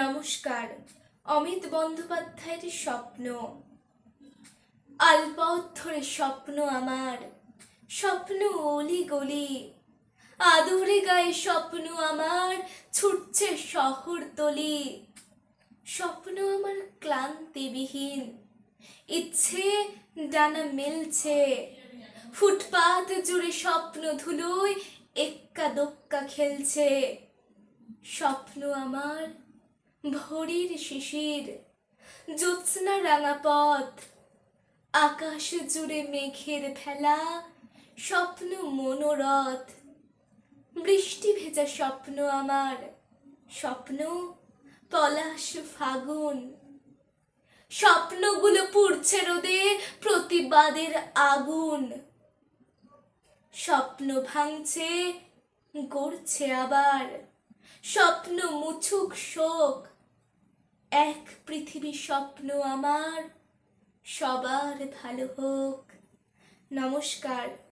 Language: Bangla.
নমস্কার, অমিত বন্দ্যোপাধ্যায়ের স্বপ্ন। আলপথ স্বপ্ন আমার, স্বপ্ন অলি গলি। আদরে গায়ে স্বপ্ন আমার, ছুটছে শহর তলি। স্বপ্ন আমার ক্লান্তিবিহীন, ইচ্ছে ডানা মেলছে। ফুটপাত জুড়ে স্বপ্ন ধুলোয় এক্কা দোক্কা খেলছে। স্বপ্ন আমার ভোরের শিশির, জ্যোৎস্না রাঙা পথ আকাশ জুড়ে মেঘের ভেলা স্বপ্ন মনোরথ। বৃষ্টি ভেজা স্বপ্ন আমার, স্বপ্ন পলাশ ফাগুন। স্বপ্নগুলো পুড়ছে রোদে প্রতিবাদের আগুন। স্বপ্ন ভাঙছে, গড়ছে আবার। স্বপ্ন মুছুক শোক। এক পৃথিবী স্বপ্ন আমার সবার ভালো হোক। নমস্কার।